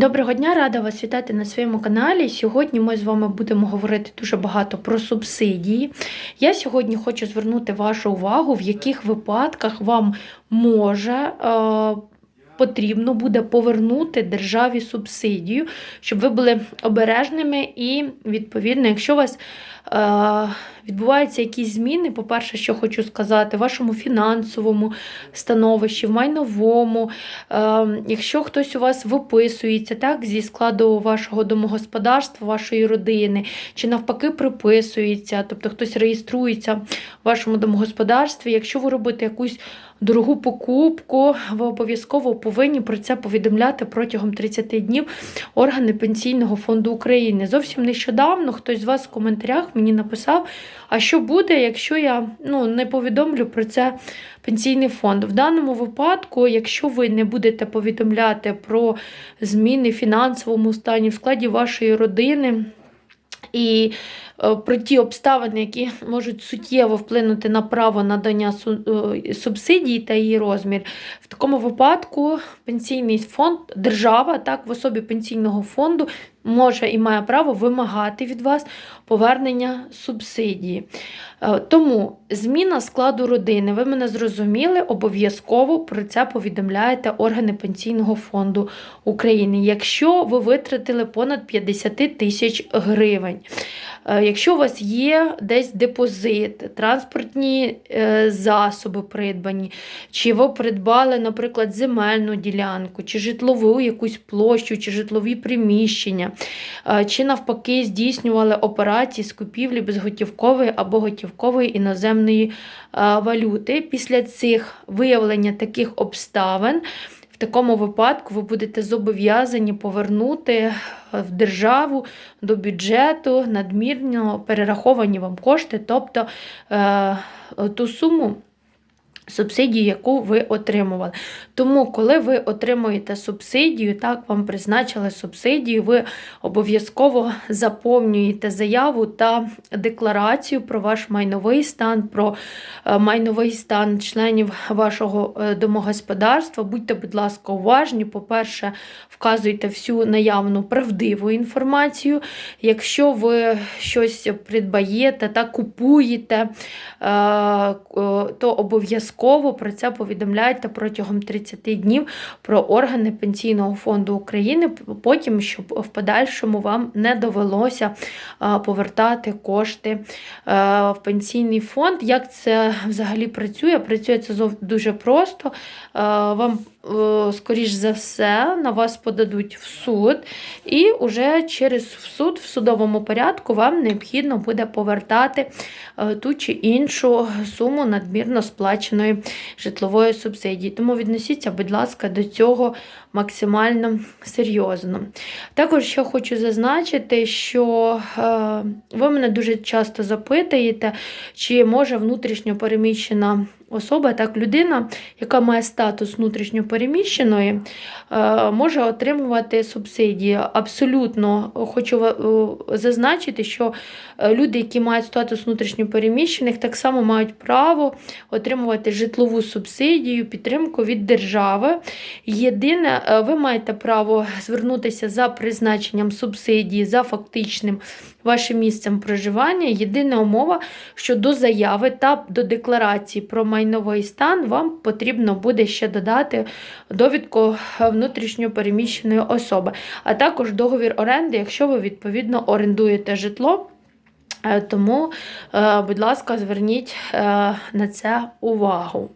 Доброго дня, рада вас вітати на своєму каналі. Сьогодні ми з вами будемо говорити дуже багато про субсидії. Я сьогодні хочу звернути вашу увагу, в яких випадках вам може е, потрібно буде повернути державі субсидію, щоб ви були обережними і, відповідно, якщо у вас е, відбуваються якісь зміни, по-перше, що хочу сказати, в вашому фінансовому становищі, в майновому, е, якщо хтось у вас виписується так, зі складу вашого домогосподарства, вашої родини, чи навпаки приписується, тобто хтось реєструється в вашому домогосподарстві, якщо ви робите якусь дорогу покупку, ви обов'язково повинні про це повідомляти протягом 30 днів органи Пенсійного фонду України. Зовсім нещодавно хтось з вас в коментарях мені написав, а що буде, якщо я ну, не повідомлю про це пенсійний фонд. В даному випадку, якщо ви не будете повідомляти про зміни в фінансовому стані в складі вашої родини, і про ті обставини, які можуть суттєво вплинути на право надання е, субсидій та її розмір, в такому випадку пенсійний фонд, держава, так, в особі пенсійного фонду може і має право вимагати від вас повернення субсидії. Е, Тому зміна складу родини, ви мене зрозуміли, обов'язково про це повідомляєте органи Пенсійного фонду України, якщо ви витратили понад 50 тисяч гривень. Е, Якщо у вас є десь депозит, транспортні е, засоби придбані, чи ви придбали, наприклад, земельну ділянку, чи житлову якусь площу, чи житлові приміщення, е, чи навпаки здійснювали операції з купівлі безготівкової або готівкової іноземної валюти. Після цих виявлення таких обставин. Такому випадку ви будете зобов'язані повернути е, в державу до бюджету надмірно перераховані вам кошти, тобто е, ту суму. Субсидію, яку ви отримували. Тому, коли ви отримуєте субсидію, так вам призначили субсидію, ви обов'язково заповнюєте заяву та декларацію про ваш майновий стан, про е, майновий стан членів вашого е, домогосподарства. Будьте, будь ласка, уважні. По-перше, вказуйте всю наявну правдиву інформацію. Якщо ви щось придбаєте та купуєте, е, то обов'язково про це повідомляйте протягом 30 днів про органи Пенсійного фонду України, потім, щоб в подальшому вам не довелося повертати кошти е, в пенсійний фонд. Як це взагалі працює? Працює це дуже просто. Е, Вам скоріш за все, на вас подадуть в суд, і вже через суд в судовому порядку вам необхідно буде повертати е, ту чи іншу суму надмірно сплаченої житлової субсидії. Тому відносіться, будь ласка, до цього максимально серйозно. Також я хочу зазначити, що е, ви мене дуже часто запитуєте, чи може внутрішньо переміщена особа, так людина, яка має статус внутрішньопереміщеної, е, може отримувати субсидії. Абсолютно хочу е, зазначити, що е, люди, які мають статус внутрішньопереміщених, так само мають право отримувати житлову субсидію, підтримку від держави. Єдине, ви маєте право звернутися за призначенням субсидії за фактичним вашим місцем проживання. Єдина умова, що до заяви та до декларації про майновий стан вам потрібно буде ще додати довідку внутрішньо переміщеної особи, а також договір оренди, якщо ви відповідно орендуєте житло. Е, Тому, е, будь ласка, зверніть е, на це увагу.